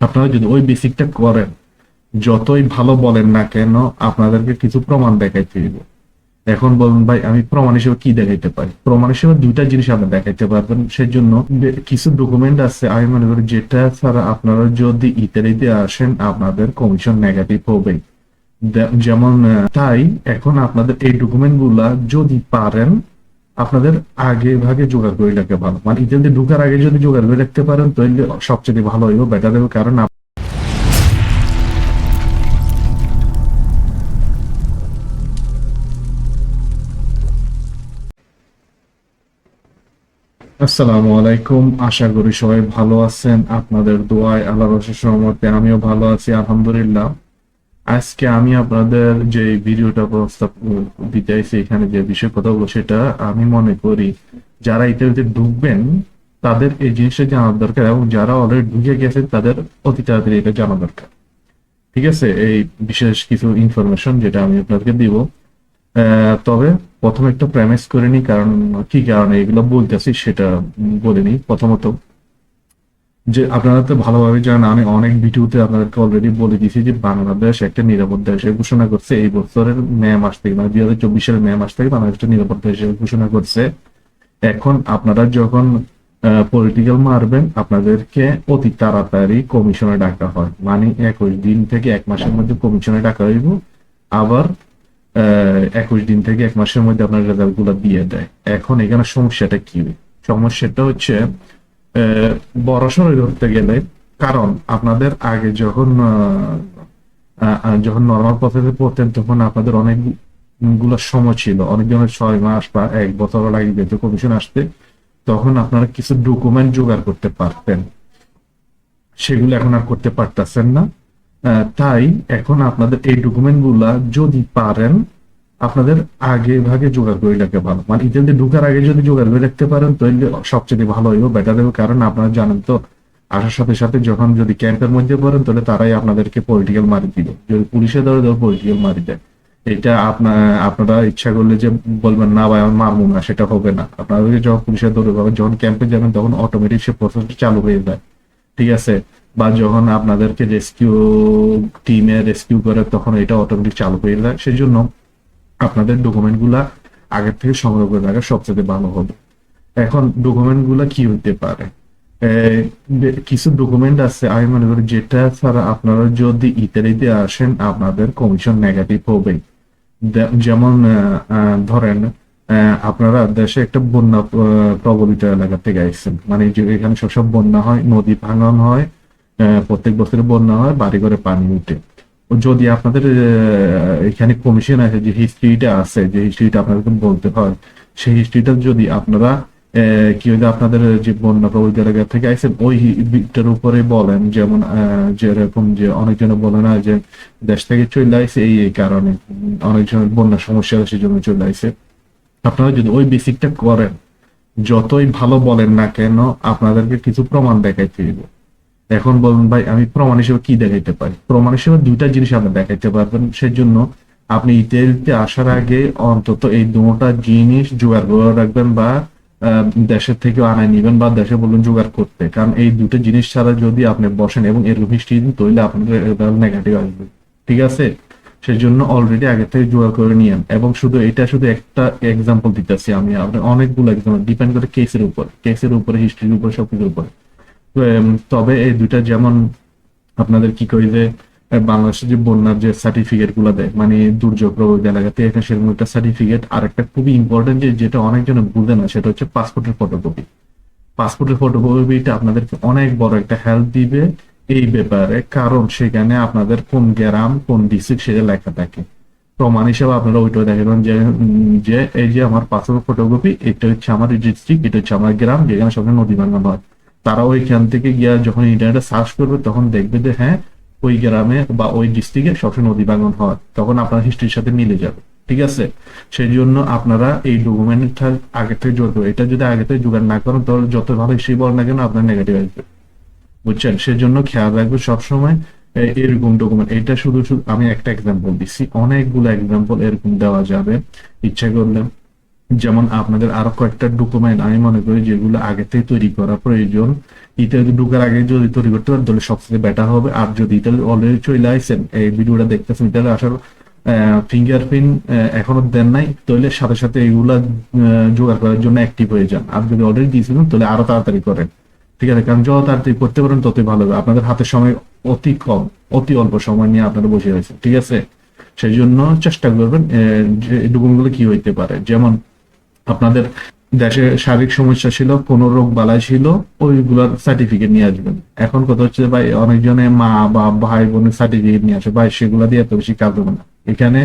আপনারা যদি ওই বেসিকটা করেন, যতই ভালো বলেন না কেন, আপনাদেরকে কিছু প্রমাণ দেখাইতে দিব এখন বলুন ভাই, আমি প্রমাণ হিসেবে কি দেখাইতে পারি? প্রমাণ হিসেবে দুইটা জিনিস আপনি দেখাইতে পারবেন। সেই জন্য কিছু ডকুমেন্ট আছে, আমি মনে করি যেটা ছাড়া আপনারা যদি ইতালিতে আসেন, আপনাদের কমিশন নেগেটিভ হবে। যেমন তাই এখন আপনাদের এই ডকুমেন্টগুলা যদি পারেন আপনাদের আগে ভাগে জোগাড় করে রাখতে ভালো। মানে ইতালিতে ঢুকার আগে যদি জোগাড় করে রাখতে পারেন, তাহলে সবচেয়ে ভালো হইব বেটার হবে, কারণ আসসালামু আলাইকুম। আশা করি সবাই ভালো আছেন। আপনাদের দোয়ায় আল্লাহ রসের সহমতে আমিও ভালো আছি, আলহামদুলিল্লাহ। আজকে আমি আপনাদের যে ভিডিওটা প্রস্তাব দিতে আইছি এখানে যে বিষয় কথা বলব সেটা আমি মনে করি যারা ইতালিতে ঢুকবেন, তাদের এই জিনিসটা জানার দরকার এবং যারা অলরেডি ঢুকে গেছেন, তাদের অতি তাড়াতাড়ি এটা জানা দরকার। ঠিক আছে? এই বিশেষ কিছু ইনফরমেশন যেটা আমি আপনাদেরকে দিব। তবে প্রথমে একটা প্রেমিস করে নিই, কারণ কি কারণে এগুলো বলতেছি সেটা বলে নিই। প্রথমত যে আপনারা তো ভালোভাবে জানেন, আমি অনেক ভিডিওতে আপনাদেরকে অলরেডি বলে দিয়েছি যে বাংলাদেশ একটা নিরাপদ দেশ ঘোষণা করছে। এই বছরের মে মাস থেকে মানে দুই হাজার চব্বিশ সালের মে মাস থেকে একটা নিরাপদ দেশ ঘোষণা করছে। এখন আপনারা যখন পলিটিক্যাল মারবেন, আপনাদেরকে অতি তাড়াতাড়ি কমিশনে ডাকা হয়। মানে একুশ দিন থেকে এক মাসের মধ্যে কমিশনে ডাকা হইব। আবার একুশ দিন থেকে এক মাসের মধ্যে আপনার রেজাল্টগুলো দিয়ে দেয়। এখন এখানে সমস্যাটা কি? সমস্যাটা হচ্ছে আহ, বড় সড়ো ধরতে গেলে কারণ আপনাদের আগে যখন যখন নর্মাল প্রসেসে পড়তেন তখন আপনাদের অনেকগুলো সময় ছিল। অনেক জনের ছয় মাস বা এক বছর লাগে যেত কমিশন আসতে তখন আপনারা কিছু ডকুমেন্ট জোগাড় করতে পারতেন। সেগুলো এখন আর করতে পারতেছেন না। তাই এখন আপনাদের এই ডকুমেন্টগুলা যদি পারেন আপনাদের আগে ভাগে জোগাড় করে রাখতে ভালো। মানে ইতালিতে ঢুকার আগে যদি জোগাড় করে রাখতে পারেন, তাহলে সবচেয়ে ভালো হইব বেটার হবে। কারণ আপনারা জানেন তো, আসার সাথে সাথে যখন যদি ক্যাম্পের মধ্যে পড়েন, তাহলে তারাই আপনাদেরকে পলিটিক্যাল মারি দিবে। যদি পুলিশে ধরে ধরে পলিটিক্যাল মারি দেয়। এটা আপনার আপনারা ইচ্ছা করলে যে বলবেন, না ভাই আমার মারবো না, সেটা হবে না। আপনাদেরকে যখন পুলিশে ধরে পাবেন যখন ক্যাম্পে যাবেন, তখন অটোমেটিক সে প্রসেসটা চালু হয়ে যায়। ঠিক আছে? বা যখন আপনাদেরকে রেস্কিউ টিমে রেস্কিউ করে, তখন এটা অটোমেটিক চালু হয়ে যায়। সেই জন্য আপনাদের ডকুমেন্টগুলা আগের থেকে সংগ্রহ করে রাখা সবচেয়ে ভালো হবে। এখন ডকুমেন্টগুলা কি হতে পারে? কিছু ডকুমেন্ট আছে, আমি মনে করি যেটা ছাড়া আপনারা যদি ইতালিতে আসেন, আপনাদের কমিশন নেগেটিভ হবে। যেমন ধরেন আপনারা দেশে একটা বন্যা প্রবলিত এলাকা থেকে আসছেন মানে এখানে সবসব বন্যা হয়, নদী ভাঙন হয় প্রত্যেক বছরে বন্যা হয় বাড়ি ঘরে পানি উঠে। যদি আপনাদের এখানে কমিশন আছে যে হিস্ট্রিটা আছে যে হিস্ট্রিটা আপনাদেরকে বলতে হয় সেই হিস্ট্রিটা যদি আপনারা কি হইলে আপনাদের যে বন্যা প্রবলিত এলাকা থেকে আইসেন ওই বিটার উপরে বলেন যেমন যেরকম যে অনেকজনে বলে না যে দেশ থেকে চলে আইসে এই এই কারণে উম, অনেকজনের বন্যা সমস্যা আছে জন্য চলে আইসে। আপনারা যদি ওই বেসিকটা করেন যতই ভালো বলেন না কেন আপনাদেরকে কিছু প্রমাণ দেখাইতে দিব এখন বলুন ভাই, আমি প্রমাণ হিসেবে কি দেখাইতে পারি? প্রমাণ হিসেবে দুইটা জিনিস আপনি দেখাইতে পারবেন। সেই জন্য আপনি ইতালিতে আসার আগে অন্তত এই দুটা জিনিস জোগাড় করে রাখবেন বা দেশের থেকে আনায় নিবেন বা দেশে বলুন জোগাড় করতে। কারণ এই দুটো জিনিস ছাড়া যদি আপনি বসেন এবং এরকম হিস্ট্রি তাহলে আপনাদের নেগেটিভ আসবে। ঠিক আছে? সেই জন্য অলরেডি আগে থেকে জোগাড় করে নিয়েন। এবং শুধু এটা শুধু একটা এক্সাম্পল দিতেছি আমি। আপনার অনেকগুলো এক্সাম্পল ডিপেন্ড করে কেসের উপর কেসের উপরে হিস্ট্রির উপর, সবকিছুর উপরে। তবে এই দুইটা যেমন আপনাদের কি করি যে আহ, বাংলাদেশের যে বন্যার যে সার্টিফিকেটগুলো দেয় মানে দুর্যোগ প্রভাবিত এলাকাতে সেরকম একটা সার্টিফিকেট আর একটা খুবই ইম্পর্টেন্ট যে যেটা অনেকজনে বুঝে না সেটা হচ্ছে পাসপোর্টের ফটোকপি পাসপোর্টের ফটোকপিটা আপনাদেরকে অনেক বড় একটা হেল্প দিবে এই ব্যাপারে কারণ সেখানে আপনাদের কোন গ্রাম কোন ডিস্ট্রিক্ট সেটা লেখা থাকে। প্রমাণ হিসেবে আপনারা ওইটা দেখবেন যে যে এই যে আমার পাসপোর্ট ফটোকপি এটা হচ্ছে আমার ডিস্ট্রিক্ট এটা হচ্ছে আমার গ্রাম যেখানে সবসময় নদী ভাঙানো হয়। তারা ওইখান থেকে গিয়া যখন ইন্টারনেটে সার্চ করবে, তখন দেখবে যে হ্যাঁ ওই গ্রামে বা ওই ডিস্ট্রিক্টে সবসময় নদী ভাঙন হয়। তখন আপনার হিস্ট্রির সাথে মিলে যাবে। ঠিক আছে? সেই জন্য আপনারা এই ডকুমেন্টটা আগে থেকে জোগাড় করবেন এটা যদি আগে থেকে জোগাড় না করেন, তাহলে যত ভালো হিস্ট্রি বল না কেন আপনার নেগেটিভ আসবে। বুঝছেন? সেজন্য খেয়াল রাখবে সবসময় এরকম ডকুমেন্ট এটা শুধু শুধু আমি একটা এক্সাম্পল দিচ্ছি। অনেকগুলো এক্সাম্পল এরকম দেওয়া যাবে। ইচ্ছা করলে যেমন আপনাদের আরও কয়েকটা ডকুমেন্ট আমি মনে করি যেগুলো আগে থেকে তৈরি করা প্রয়োজন ইতালি ঢুকার আগে যদি তৈরি করতে পারেন, তাহলে সবচেয়ে বেটার হবে। আর যদি ইতালি অলরেডি চলে আসেন, এই ভিডিওটা দেখতেছেন ইতালি আসার ফিঙ্গারপ্রিন্ট এখনও দেন নাই, তাহলে সাথে সাথে এগুলা জোগাড় করার জন্য অ্যাক্টিভ হয়ে যান। আর যদি অলরেডি দিয়েছিলেন, তাহলে আরও তাড়াতাড়ি করেন। ঠিক আছে, কারণ যত তাড়াতাড়ি করতে পারেন, ততই ভালো হবে। আপনাদের হাতের সময় অতি কম, অতি অল্প সময় নিয়ে আপনারা বসে রয়েছেন, ঠিক আছে? সেই জন্য চেষ্টা করবেন ডকুমেন্টগুলো কি হইতে পারে। যেমন আপনাদের দেশে শারীরিক সমস্যা ছিল, কোন রোগ বালাই ছিল, ওইগুলোর সার্টিফিকেট নিয়ে আসবেন। এখন কথা হচ্ছে ভাই, অনেকজনে মা বা ভাই বোনের সার্টিফিকেট নিয়ে আসে। ভাই, সেগুলো দিয়ে এত বেশি কাজ হবে না। এখানে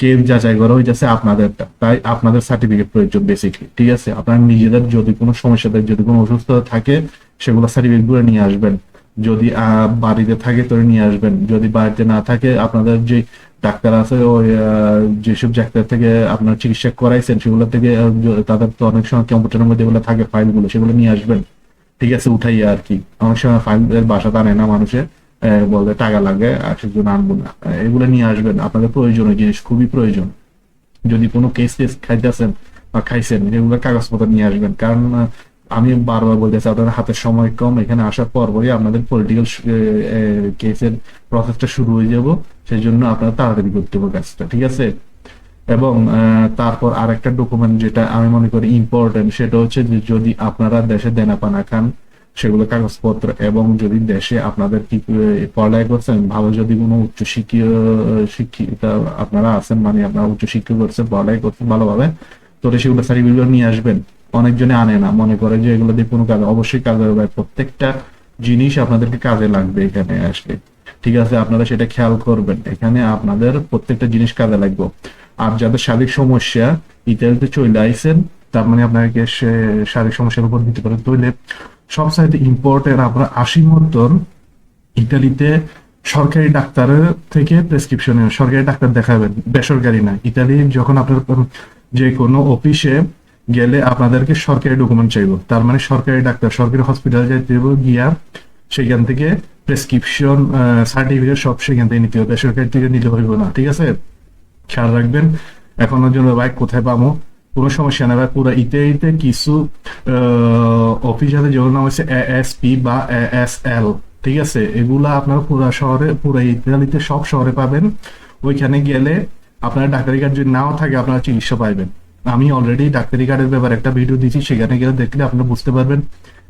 কেউ যাচাই করা হয়ে যাচ্ছে আপনাদেরটা। তাই আপনাদের সার্টিফিকেট প্রয়োজন বেসিকলি ঠিক আছে? আপনার নিজেদের যদি কোনো সমস্যা থাকে যদি কোনো অসুস্থতা থাকে, সেগুলো সার্টিফিকেটগুলো নিয়ে আসবেন। যদি বাড়িতে থাকে, তো নিয়ে আসবেন। যদি বাড়িতে না থাকে, আপনাদের যে ডাক্তার আছে ওই যেসব ডাক্তার থেকে আপনার চিকিৎসা করাইছেন সেগুলো থেকে তাদের তো অনেক সময় কম্পিউটারের মধ্যে যেগুলো থাকে ফাইলগুলো সেগুলো নিয়ে আসবেন। ঠিক আছে উঠাই আর কি। অনেক সময় ফাইলের বাসাতে আনে না মানুষে আহ, বলে টাকা লাগে আর সেজন্য আনব না। এগুলো নিয়ে আসবেন আপনাদের প্রয়োজনীয় জিনিস খুবই প্রয়োজন। যদি কোনো কেস টেস খাইতেছেন বা খাইছেন এগুলো কাগজপত্র নিয়ে আসবেন কারণ আমি বারবার বলতেছি আপনাদের হাতে সময় কম, এখানে আসার পরপরই আপনাদের পলিটিক্যাল কেসের প্রসেসটা শুরু হয়ে যাব। সেই জন্য আপনারা তাড়াতাড়ি করতে হবে কাজটা, ঠিক আছে? এবং তারপর আরেকটা ডকুমেন্ট যেটা আমি মনে করি ইম্পর্টেন্ট সেটা হচ্ছে যে যদি আপনারা দেশে দেনা পানা খান, সেগুলো কাগজপত্র এবং যদি দেশে আপনাদের কি পড়ালেখা করছেন, ভালো যদি কোনো উচ্চ শিক্ষিত শিক্ষিত আপনারা আছেন মানে আপনারা উচ্চ শিক্ষা করছেন, পড়ালেখা করছেন ভালোভাবে, তো সেগুলো সার্টিফিকেট নিয়ে আসবেন। অনেকজনে আনে না, মনে করে যে এগুলো দিয়ে কোনো কাজ, অবশ্যই কাজে হবে প্রত্যেকটা জিনিস আপনাদেরকে কাজে লাগবে এখানে আসলে। ঠিক আছে, আপনারা সেটা খেয়াল করবেন। এখানে আপনাদের প্রত্যেকটা জিনিস কাজে লাগবে। আর যাদের শারীরিক সমস্যা, ইতালিতে চলে আইসেন তার মানে আপনাকে শারীরিক সমস্যার উপর দিতে পারে তাহলে সব সাইডে ইম্পর্টেন্ট আপনার আশি মতন ইতালিতে সরকারি ডাক্তারের থেকে প্রেসক্রিপশনে সরকারি ডাক্তার দেখাবেন। বেসরকারি না। ইতালি যখন আপনার যে কোনো অফিসে গেলে আপনাদেরকে সরকারি ডকুমেন্ট চাইব। তার মানে সরকারি ডাক্তার, সরকারি হসপিটালে যাইতে হবে গিয়া সেখান থেকে প্রেসক্রিপশন সার্টিফিকেট সব সেখান থেকে নিতে হবে। বেসরকারি থেকে নিতে হইব না, ঠিক আছে? খেয়াল রাখবেন। এখনোর জন্য বাইক কোথায় পাবো কোনো সমস্যা নেই পুরো ইতে ইতে কিছু অফিস আছে যেগুলো নাম হচ্ছে এএসপি বা এএসএল ঠিক আছে? এগুলা আপনার পুরা শহরে, পুরো ইতালিতে সব শহরে পাবেন। ওইখানে গেলে আপনার ডাক্তারি কার্ড যদি নাও থাকে, আপনারা চিকিৎসা পাইবেন। আমি অলরেডি ডাক্তারি কার্ডের ব্যাপারে একটা ভিডিও দিয়েছি, সেখানে গেলে দেখলে আপনারা বুঝতে পারবেন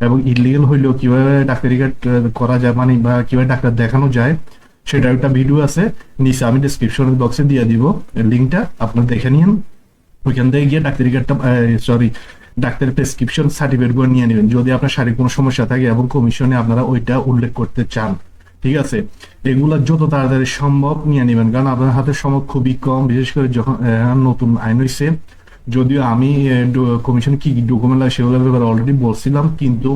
এবং ইলিগেল হইলেও কীভাবে ডাক্তারি কার্ড করা যায় মানে বা কীভাবে ডাক্তার দেখানো যায় সেটা একটা ভিডিও আছে, নিচে আমি ডিসক্রিপশন বক্সে দিয়ে দিব লিঙ্কটা আপনারা দেখে নিন। ওইখান থেকে গিয়ে ডাক্তারি কার্ডটা সরি ডাক্তারের প্রেসক্রিপশন সার্টিফিকেটগুলো নিয়ে নেবেন। যদি আপনার শারীরিক কোনো সমস্যা থাকে এবং কমিশনে আপনারা ওইটা উল্লেখ করতে চান, ঠিক আছে? এগুলা যত তাড়াতাড়ি সম্ভব নিয়ে নেবেন, কারণ আপনার হাতে সময় খুবই কম, বিশেষ করে যখন নতুন আইন হয়েছে যদিও আমি কমিশন কি ডকুমেন্ট লাগে সেগুলোর ব্যাপারে অলরেডি বলছিলাম, কিন্তু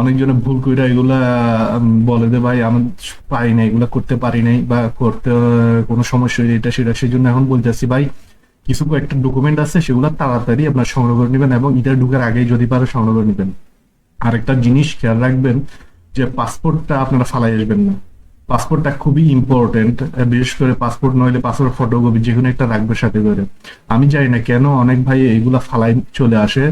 অনেকজনে ভুল করে এগুলা বলে দে ভাই, আমি পারি না এগুলা করতে পারি নাই বা করতে কোনো সমস্যা এটা সেটা, সেই জন্য এখন বলতেছি, ভাই, কিছু কয়েকটা ডকুমেন্ট আছে, সেগুলো তাড়াতাড়ি আপনার সংগ্রহ করে নেবেন এবং এটা ঢুকার আগেই যদি পারে সংগ্রহ করে নেবেন। আরেকটা জিনিস খেয়াল রাখবেন যে পাসপোর্টটা আপনারা ফালাই আসবেন না। পাসপোর্টটা খুবই ইম্পর্টেন্ট বিশেষ করে পাসপোর্ট নইলে পাসপোর্ট ফটোকপি যে কোনো একটা রাখবে সাথে করে। আমি জানি না কেন অনেক ভাই এগুলা ফালাই চলে আসে।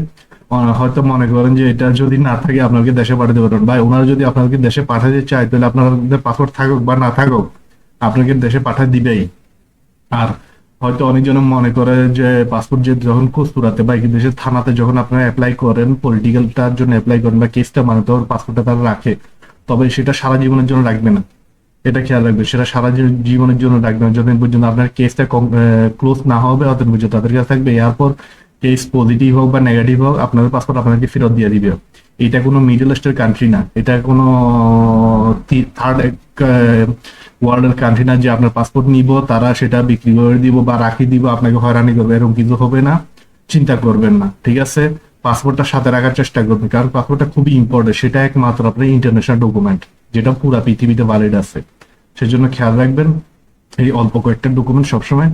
হয়তো মনে করেন যে এটা যদি না থাকে আপনাকে দেশে পাঠাতে পারবেন। ভাই, ওনারা যদি আপনাকে দেশে পাঠাতে চায়, তাহলে আপনাদের পাসপোর্ট থাকুক বা না থাকুক, আপনাকে দেশে পাঠায় দিবেই। আর হয়তো অনেকজন মনে করে যে পাসপোর্ট যে যখন কুস্তুরাতে বা এই দেশের থানাতে যখন আপনারা অ্যাপ্লাই করেন পলিটিক্যালটার জন্য অ্যাপ্লাই করেন বা কেসটা মানে তখন পাসপোর্টটা তারা রাখে, তবে সেটা সারা জীবনের জন্য রাখবে না। এটা খেয়াল রাখবে, সেটা সারা জীবনের জন্য রাখবেন যতদিন পর্যন্ত আপনার কেসটা ক্লোজ না হবে, ততদিন পর্যন্ত তাদের কাছে থাকবে। এরপর কেস পজিটিভ হোক বা নেগেটিভ হোক, আপনাদের পাসপোর্ট আপনাদেরকে ফেরত দিয়ে দিবে। এটা কোনো মিডল ইস্টের কান্ট্রি না। এটা কোনো থার্ড ওয়ার্ল্ডের কান্ট্রি না যে আপনার পাসপোর্ট নিব, তারা সেটা বিক্রি করে দিব বা রাখি দিব, আপনাকে হয়রানি করবে, এরকম কিছু হবে না। চিন্তা করবেন না, ঠিক আছে? পাসপোর্টটা সাথে রাখার চেষ্টা করবেন, কারণ পাসপোর্টটা খুবই ইম্পর্টেন্ট সেটা একমাত্র আপনার ইন্টারন্যাশনাল ডকুমেন্ট যেটা পুরা পৃথিবীতে ভ্যালিড আছে। সেজন্য খেয়াল রাখবেন, এই অল্প কয়েকটা ডকুমেন্ট সবসময়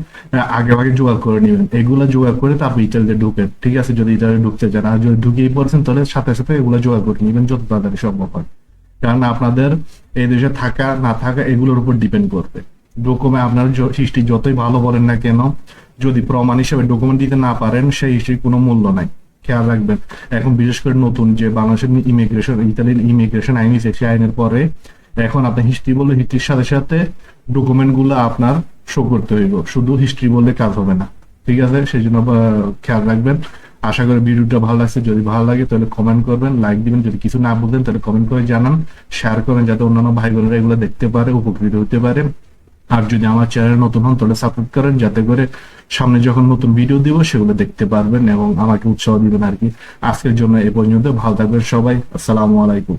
আগে আগে জোগাড় করে নেবেন। এগুলো জোগাড় করে তারপর ইটালিতে ঢুকেন। ঠিক আছে, যদি ইটালি ঢুকতে চান। আর যদি ঢুকিয়ে পড়ছেন, তাহলে সাথে সাথে এগুলো জোগাড় করে নেবেন যত তাড়াতাড়ি সম্ভব হয়। কারণ আপনাদের এই দেশে থাকা, না থাকা, এগুলোর উপর ডিপেন্ড করবে। ডকুমেন্ট আপনার সৃষ্টি যতই ভালো বলেন না কেন, যদি প্রমাণ হিসেবে ডকুমেন্ট দিতে না পারেন, সেই হিস্ট্রির কোনো মূল্য নাই। খেয়াল রাখবেন। এখন বিশেষ করে নতুন যে বাংলাদেশের ইমিগ্রেশন ইতালির ইমিগ্রেশন আইন সেই আইনের পরে এখন আপনার হিস্ট্রি বলে হিস্ট্রির সাথে সাথে ডকুমেন্টগুলো আপনার শো করতে হইব। শুধু হিস্ট্রি বললে কাজ হবে না। ঠিক আছে? সেই জন্য খেয়াল রাখবেন। আশা করি ভিডিওটা ভালো লাগছে। যদি ভালো লাগে তাহলে কমেন্ট করবেন লাইক দিবেন। যদি কিছু না বুঝলেন তাহলে কমেন্ট করে জানান। শেয়ার করেন যাতে অন্যান্য ভাই বোনেরা এগুলো দেখতে পারে, উপকৃত হতে পারে। আর যদি আমার চ্যানেল নতুন হন, তাহলে সাপোর্ট করেন, যাতে করে সামনে যখন নতুন ভিডিও দিব, সেগুলো দেখতে পারবেন এবং আমাকে উৎসাহ দিবেন আর কি। আজকের জন্য এ পর্যন্ত, ভালো থাকবেন সবাই, আসসালামু আলাইকুম।